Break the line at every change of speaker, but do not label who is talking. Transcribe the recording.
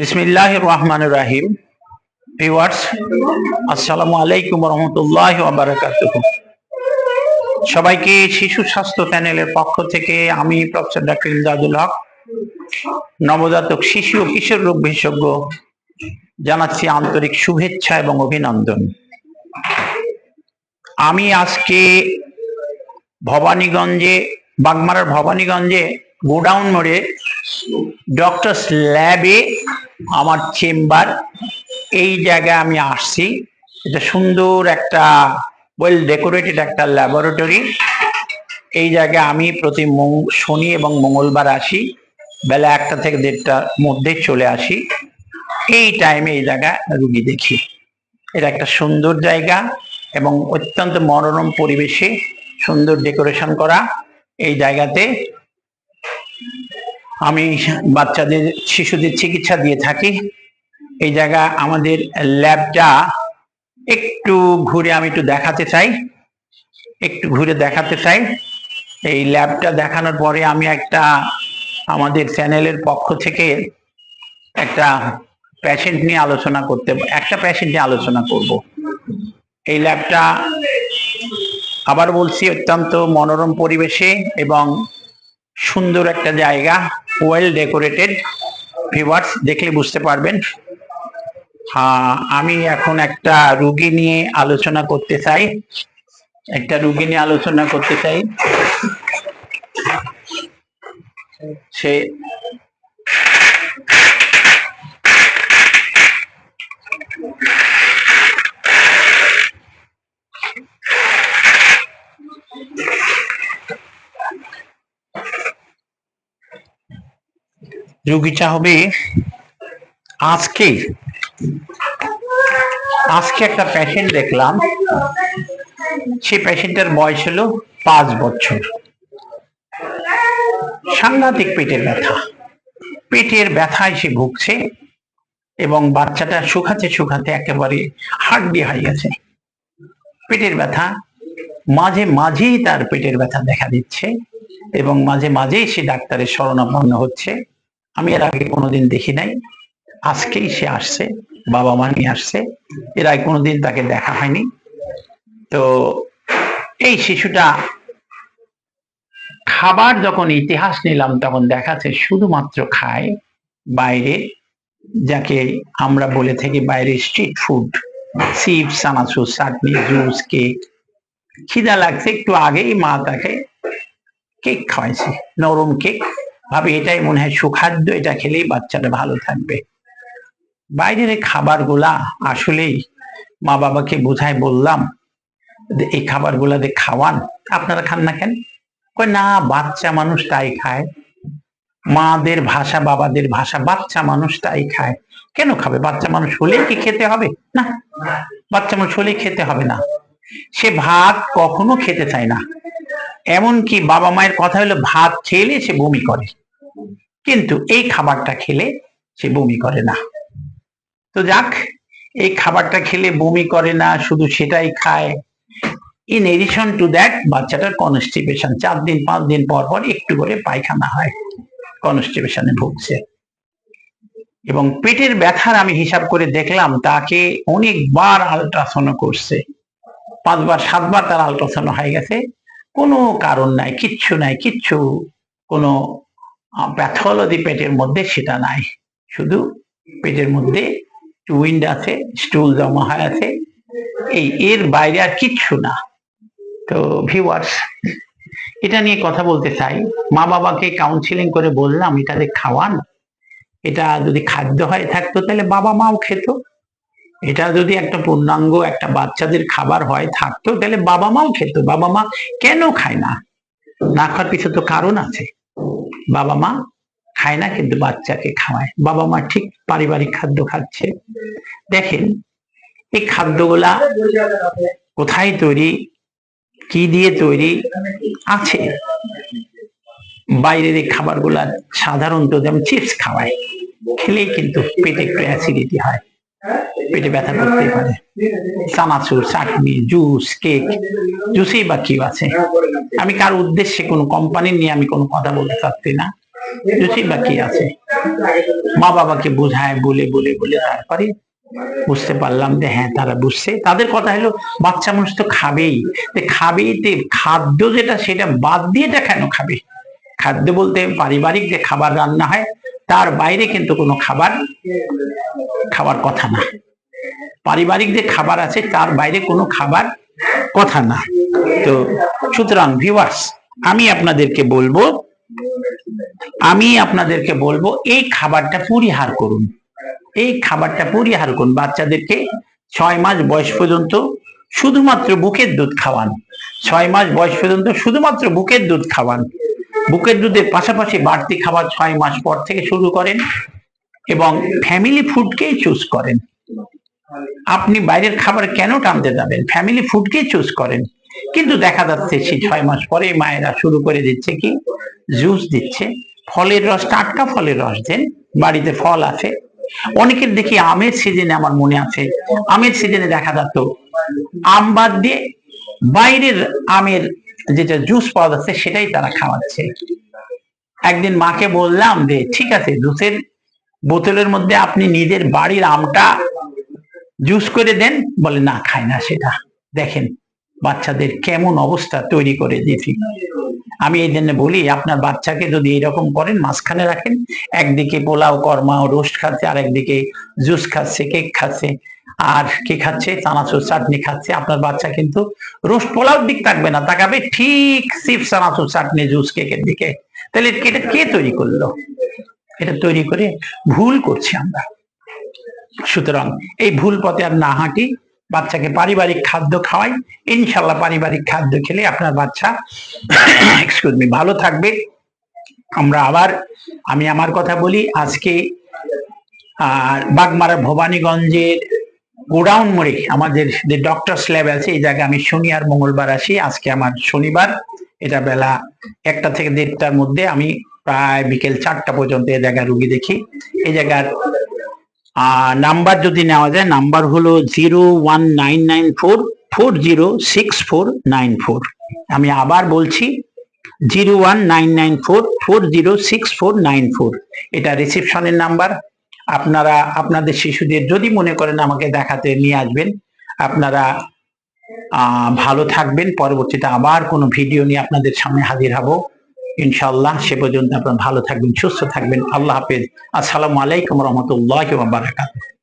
বিসমিল্লাহ রহমান রাহিম ভিউয়ার্স আসসালামু আলাইকুম রহমতুল্লাহ সবাইকে শিশু স্বাস্থ্য চ্যানেলের পক্ষ থেকে আমি প্রফেসর ডাক্তার ইমদাদুল হক, নবজাতক শিশু ও কিশোর রোগ বিশেষজ্ঞ, জানাচ্ছি আন্তরিক শুভেচ্ছা এবং অভিনন্দন। আমি আজকে ভবানীগঞ্জে, বাগমারার ভবানীগঞ্জে, গোডাউন মোড়ে ডক্টরস ল্যাবে আমার চেম্বার, এই জায়গায় আমি আসছি। এটা সুন্দর একটা ওয়েল ডেকোরেটেড একটা ল্যাবরেটরি এই জায়গায় আমি প্রতি শনি এবং মঙ্গলবার আসি। বেলা একটা থেকে দেড়টার মধ্যে চলে আসি। এই টাইমে এই জায়গায় রুগী দেখি। এটা একটা সুন্দর জায়গা এবং অত্যন্ত মনোরম পরিবেশে সুন্দর ডেকোরেশন করা। এই জায়গাতে আমি বাচ্চাদের, শিশুদের চিকিৎসা দিয়ে থাকি। এই জায়গা আমাদের ল্যাবটা একটু ঘুরে আমি একটু দেখাতে চাই। একটু ঘুরে দেখাতে চাই। এই ল্যাবটা দেখানোর পরে আমি একটা আমাদের চ্যানেলের পক্ষ থেকে একটা প্যাশেন্ট নিয়ে আলোচনা করতে, একটা প্যাশেন্ট নিয়ে আলোচনা করব। এই ল্যাবটা আবার বলছি অত্যন্ত মনোরম পরিবেশে এবং সুন্দর একটা জায়গা। ওয়েল ডেকোরেটেড ভিভার্স দেখলে বুঝতে পারবেন। আমি এখন একটা রুগী নিয়ে আলোচনা করতে চাই। একটা রুগী নিয়ে আলোচনা করতে চাই। সে রুগীটা হবে আজকে আজকে একটা প্যাশেন্ট দেখলাম। সেই পেশেন্টের বয়স হলো পাঁচ বছর। সাংঘাতিক পেটের ব্যথা। পেটের ব্যথায় সে ভুগছে এবং বাচ্চাটা শুকাতে শুকাতে একেবারে হাড্ডি হয়ে গেছে। পেটের ব্যথা। মাঝে মাঝেই তার পেটের ব্যথা দেখা দিচ্ছে এবং মাঝে মাঝেই সে ডাক্তারের শরণাপন্ন হচ্ছে। আমি এর আগে কোনোদিন দেখি নাই। আজকেই সে আসছে, বাবা মা নিয়ে আসছে। এর আগে কোনোদিন তাকে দেখা হয়নি। তো এই শিশুটা খাবার যখন ইতিহাস নিলাম, তখন দেখাচ্ছে শুধুমাত্র খায় বাইরে, যাকে আমরা বলে থাকি বাইরে স্ট্রিট ফুড চিপস চানাচুর চাটনি, জুস, কেক। খিদা লাগছে, একটু আগেই মা তাকে কেক খাওয়াইছে, নরম কেক। ভাবে এটাই মনে হয় সুখাদ্য, এটা খেলেই বাচ্চাটা ভালো থাকবে। বাইরের খাবারগুলা আসলেই মা বাবাকে বোঝায় বললাম এই খাবারগুলা দিয়ে খাওয়ান, আপনারা খান না কেন? না, বাচ্চা মানুষ তাই খায়। মাদের ভাষা, বাবাদের ভাষা, বাচ্চা মানুষ তাই খায়। কেন খাবে? বাচ্চা মানুষ হলেই কি খেতে হবে? না, বাচ্চা মানুষ হলেই খেতে হবে না। সে ভাত কখনো খেতে চায় না। এমনকি বাবা মায়ের কথা হলো, ভাত খেলে সে বমি করে। কিন্তু এই খাবারটা খেলে সে বমি করে না। তো যাক, এই খাবারটা খেলে বমি করে না, শুধু সেটাই খায়। ইন এডিশন টু দ্যাট বাচ্চাটার কনস্টিপেশন চার দিন, পাঁচ দিন পর পর একটু করে পায়খানা হয় কনস্টিপেশনে ভুগছে। এবং পেটের ব্যথার আমি হিসাব করে দেখলাম, তাকে অনেকবার আলট্রাসাউন্ড করছে। পাঁচবার, সাতবার তার আলট্রাসাউন্ড হয়ে গেছে। কোনো কারণ নাই, কিচ্ছু নাই, কিচ্ছু কোনো প্যাথোলজি পেটের মধ্যে সেটা নাই। শুধু পেটের মধ্যে উইন্ড আছে স্টুল জমা হয়ে আছে, এই এর বাইরে আর কিচ্ছু না। তো ভিউয়ার্স এটা নিয়ে কথা বলতে চাই। মা বাবাকে কাউন্সিলিং করে বললাম এটাতে খাওয়ান, এটা যদি খাদ্য হয়ে থাকতো, তাহলে বাবা মাও খেত। এটা যদি একটা পূর্ণাঙ্গ একটা বাচ্চাদের খাবার হয় থাকতো, তাহলে বাবা মাও খেত। বাবা মা কেন খায় না? না খাওয়ার পিছনে তো কারণ আছে। বাবা মা খায় না কিন্তু বাচ্চাকে খাওয়ায়। বাবা মা ঠিক পারিবারিক খাদ্য খাচ্ছে। দেখেন, এই খাদ্যগুলা কোথায় তৈরি? কি দিয়ে তৈরি? আছে। বাইরের এই খাবারগুলা সাধারণত যেমন চিপস খাওয়ায়, খেলেই কিন্তু পেটে একটু অ্যাসিডিটি হয়। পেটে ব্যথা করতেই পারে। চানাচুর চাটনি, জুস, কেক, জুসেই বা কি আছে। আমি কার উদ্দেশ্যে কোনো কোম্পানি নিয়ে আমি কোনো কথা বলতে চাচ্ছি না। জুসই বাকি আছে। মা বাবাকে বোঝায়, বলে বলে বলে তারপরে বুঝতে পারলাম যে হ্যাঁ তারা বুঝছে। তাদের কথা হলো, বাচ্চা মানুষ তো খাবেই। খাবেই তে খাদ্য যেটা, সেটা বাদ দিয়ে এটা কেন খাবে? খাদ্য বলতে পারিবারিক যে খাবার রান্না হয়, তার বাইরে কিন্তু কোনো খাবার খাবার কথা না। পারিবারিক যে খাবার আছে, তার বাইরে কোনো খাবার কথা না। তো সুতরাং ভিউয়ার্স আমি আপনাদেরকে বলব, আমি আপনাদেরকে বলব, এই খাবারটা পরিহার করুন। এই খাবারটা পরিহার করুন। বাচ্চাদেরকে ছয় মাস বয়স পর্যন্ত শুধুমাত্র বুকের দুধ খাওয়ান। ছয় মাস বয়স পর্যন্ত শুধুমাত্র বুকের দুধ খাওয়ান। বুকের দুধের পাশাপাশি বাড়তি খাবার ছয় মাস পর থেকে শুরু করেন এবং ফ্যামিলি ফুডকেই চুজ করেন। আপনি বাইরের খাবার কেন টানতে যাবেন? ফ্যামিলি ফুডকেই চুজ করেন। কিন্তু দেখা যাচ্ছে সেই ছয় মাস পরে মায়েরা শুরু করে দিচ্ছে কি? জুস দিচ্ছে। ফলের রস, টাটকা ফলের রস দেন। বাড়িতে ফল আছে। অনেকের দেখি আমের সিজনে আমার মনে আছে। আমের সিজনে দেখা যেত, আম বাদ দিয়ে বাইরের আমের যেটা জুস পাওয়া যাচ্ছে সেটাই তারা খাওয়াচ্ছে। একদিন মাকে বললাম যে, ঠিক আছে জুসের বোতলের মধ্যে আপনি নিজের বাড়ির আমটা জুস করে দেন, বলে, না খায় না সেটা। দেখেন বাচ্চাদের কেমন অবস্থা তৈরি করে দিয়েছি। আমি এই জন্য বলি, আপনার বাচ্চাকে যদি এরকম করেন, মাঝখানে রাখেন, একদিকে পোলাও, কর্মা, রোস্ট খাচ্ছে আর একদিকে জুস খাচ্ছে, কেক খাচ্ছে, আর কি খাচ্ছে? চানাচুর চাটনি খাচ্ছে। আপনার বাচ্চা কিন্তু রোস্ট পোলাওর দিক থাকবে না, তাকাবে ঠিক চিপস চানাচুর চাটনি, জুস, কেকের দিকে। তাহলে এটা কে তৈরি করল? এটা তৈরি করে ভুল করছি আমরা। সুতরাং এই ভুল পথে আর না হাঁটি, বাচ্চাকে পারিবারিক খাদ্য খাওয়াই ইনশাল্লাহ পারিবারিক খাদ্য খেলে আপনার বাচ্চা এক্সকিউজ মি ভালো থাকবে। আমরা আবার, আমি আমার কথা বলি, আজকে, আর বাগমারা ভবানীগঞ্জের গোডাউন মোড়ে আমাদের যে ডক্টরস ল্যাব আছে, এই জায়গায় আমি শনি আর মঙ্গলবার আসি। আজকে আমার শনিবার, এটা বেলা একটা থেকে দেড়টার মধ্যে আমি প্রায় বিকেল চারটা পর্যন্ত এই জায়গায় রুগী দেখি। এই জায়গার নাম্বার যদি নেওয়া যায় নাম্বার হলো zero one nine nine four four zero six four nine four আমি আবার বলছি zero one nine nine four four zero six four nine four এটা রিসেপশনের নাম্বার আপনারা, আপনাদের শিশুদের যদি মনে করেন আমাকে দেখাতে নিয়ে আসবেন, আপনারা ভালো থাকবেন। পরবর্তীতে আবার কোনো ভিডিও নিয়ে আপনাদের সামনে হাজির হব। ইনশাল্লাহ সে পর্যন্ত আপনার ভালো থাকবেন সুস্থ থাকবেন। আল্লাহ হাফিজ। আসসালামু আলাইকুম রহমতুল্লাহ বারাকাতুহ।